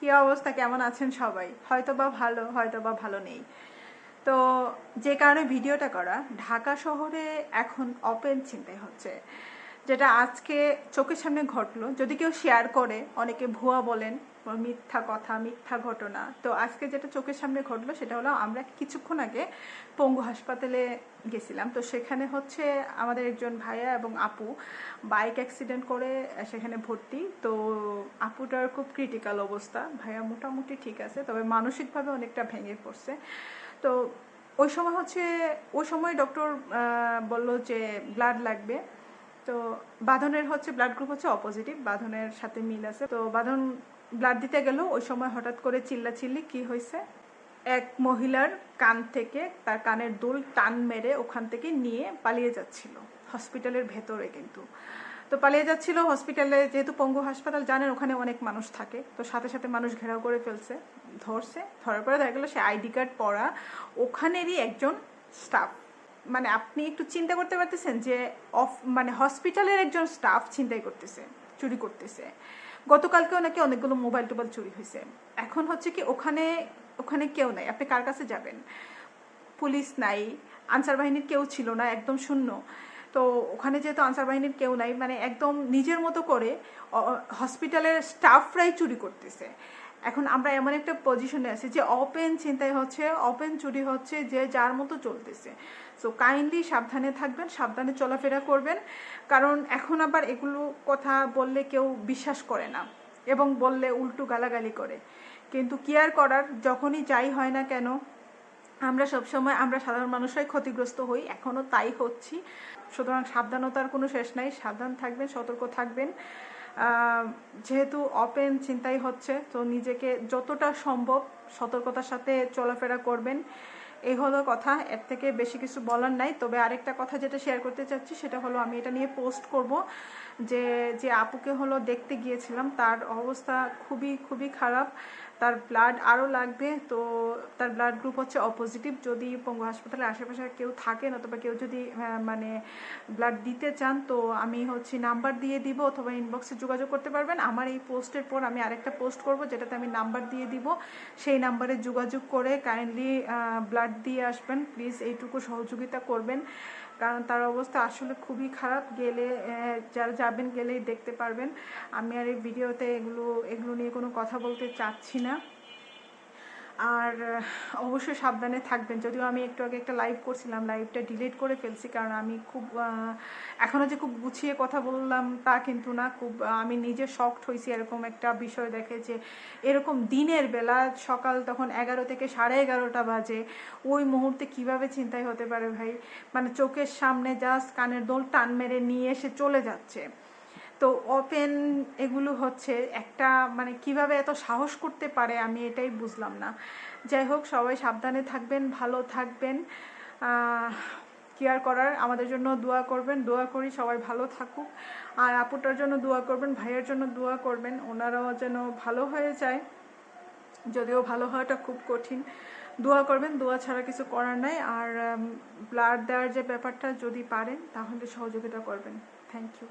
কি অবস্থা, কেমন আছেন সবাই? হয়তো বা ভালো হয়তো বা ভালো নেই। তো যে কারণে ভিডিওটা করা, ঢাকা শহরে এখন অপেন চিন্তাই হচ্ছে। যেটা আজকে চোখের সামনে ঘটলো, যদি কেউ শেয়ার করে, অনেকে ভুয়া বলেন মিথ্যা কথা, মিথ্যা ঘটনা, তো আজকে যেটা চোখের সামনে ঘটলো সেটা হলো আমরা কিছুক্ষণ আগে পঙ্গু হাসপাতালে গেছিলাম। তো সেখানে হচ্ছে আমাদের একজন ভাইয়া এবং আপু বাইক অ্যাক্সিডেন্ট করে সেখানে ভর্তি। তো আপুটার খুব ক্রিটিক্যাল অবস্থা। ভাইয়া মোটামুটি ঠিক আছে, তবে মানসিকভাবে অনেকটা ভেঙে পড়ছে। তো ওই সময় হচ্ছে, ওই সময় ডক্টর বলল যে ব্লাড লাগবে। তো বাঁধনের হচ্ছে ব্লাড গ্রুপ হচ্ছে অপোজিটিভ বাঁধনের সাথে মিল আছে। তো বাঁধন ব্লাড দিতে গেল, ওই সময় হঠাৎ করে চিল্লাচিল্লি কি হয়েছে? এক মহিলার কান থেকে, তার কানের দুল টান মেরে ওখান থেকে নিয়ে পালিয়ে যাচ্ছিল হসপিটালের ভেতরে কিন্তু। তো পালিয়ে যাচ্ছিল হসপিটালে যেহেতু পঙ্গু হাসপাতাল, জানেন ওখানে অনেক মানুষ থাকে। তো সাথে সাথে মানুষ ঘেরাও করে ফেলছে, ধরছে। ধরার পরে দেখা গেলো সে আইডি কার্ড পরা ওখানেরই একজন স্টাফ মানে আপনি একটু চিন্তা করতে পারতেছেন যে অফ মানে হসপিটালের একজন স্টাফ ছিনতাই করতেছে, চুরি করতেছে। গতকালকেও নাকি অনেকগুলো মোবাইল টোবাইল চুরি হয়েছে। এখন হচ্ছে কি ওখানে ওখানে কেউ নাই। আপনি কার কাছে যাবেন? পুলিশ নাই। আনসার বাহিনীর কেউ ছিল না, একদম শূন্য। তো ওখানে যেহেতু আনসার বাহিনীর কেউ নাই মানে একদম নিজের মতো করে হসপিটালের স্টাফরাই চুরি করতেছে। এখন আমরা এমন একটা পজিশনে আছি যে ওপেন চিন্তায় হচ্ছে ওপেন চুরি হচ্ছে যে যার মতো চলতেছে। সো কাইন্ডলি সাবধানে থাকবেন, সাবধানে চলাফেরা করবেন। কারণ এখন আবার এগুলো কথা বললে কেউ বিশ্বাস করে না এবং বললে উল্টো গালাগালি করে। কিন্তু কি আর করার যখনই যাই হয় না কেন, আমরা সবসময়, আমরা সাধারণ মানুষরাই ক্ষতিগ্রস্ত হই। এখনও তাই হচ্ছি। সুতরাং সাবধানতার কোনো শেষ নাই। সাবধান থাকবেন, সতর্ক থাকবেন। যেহেতু অপেন চিন্তাই হচ্ছে, তো নিজেকে যতটা সম্ভব সতর্কতার সাথে চলাফেরা করবেন। এই হলো কথা, এর থেকে বেশি কিছু বলার নাই। তবে আরেকটা কথা যেটা শেয়ার করতে চাচ্ছি, সেটা হলো আমি এটা নিয়ে পোস্ট করব যে যে আপুকে হলো দেখতে গিয়েছিলাম, তার অবস্থা খুবই খুবই খারাপ। তার ব্লাড আরও লাগবে, তো তার ব্লাড গ্রুপ হচ্ছে অপোজিটিভ যদি পঙ্গু হাসপাতালের আশেপাশে কেউ থাকেন অথবা কেউ যদি মানে ব্লাড দিতে চান, তো আমি হচ্ছে নাম্বার দিয়ে দিব অথবা ইনবক্সে যোগাযোগ করতে পারবেন। আমার এই পোস্টের পর আমি আরেকটা পোস্ট করব, যেটাতে আমি নাম্বার দিয়ে দিব। সেই নাম্বারে যোগাযোগ করে কাইন্ডলি ব্লাড দিয়ে আসবেন। প্লিজ এইটুকু সহযোগিতা করবেন। কারণ তার অবস্থা আসলে খুবই খারাপ। গেলে যারা যাবেন গেলেই দেখতে পারবেন। আমি আর এই ভিডিওতে এগুলো এগুলো নিয়ে কোনো কথা বলতে চাচ্ছি না। আর অবশ্যই সাবধানে থাকবেন। যদিও আমি একটু আগে একটা লাইভ করছিলাম লাইভটা ডিলিট করে ফেলছি কারণ আমি খুব এখনও যে খুব গুছিয়ে কথা বললাম তা কিন্তু না। খুব আমি নিজে শকড হয়েছি এরকম একটা বিষয় দেখে যে এরকম দিনের বেলা সকাল তখন এগারো থেকে সাড়ে এগারোটা বাজে। ওই মুহূর্তে কীভাবে চিন্তাই হতে পারে ভাই? মানে চোখের সামনে জাস্ট কানের দোল টান মেরে নিয়ে এসে চলে যাচ্ছে। তো ওপেন এগুলো হচ্ছে একটা মানে কীভাবে এত সাহস করতে পারে আমি এটাই বুঝলাম না। যাই হোক, সবাই সাবধানে থাকবেন, ভালো থাকবেন। কেয়ার করার, আমাদের জন্য দোয়া করবেন, দোয়া করি সবাই ভালো থাকুক। আর আপুটার জন্য দোয়া করবেন, ভাইয়ের জন্য দোয়া করবেন, ওনারাও যেন ভালো হয়ে যায়। যদিও ভালো হওয়াটা খুব কঠিন। দোয়া করবেন, দোয়া ছাড়া কিছু করার নাই। আর ব্লাড দেওয়ার যে ব্যাপারটা যদি পারেন, তাহলে সহযোগিতা করবেন। Thank you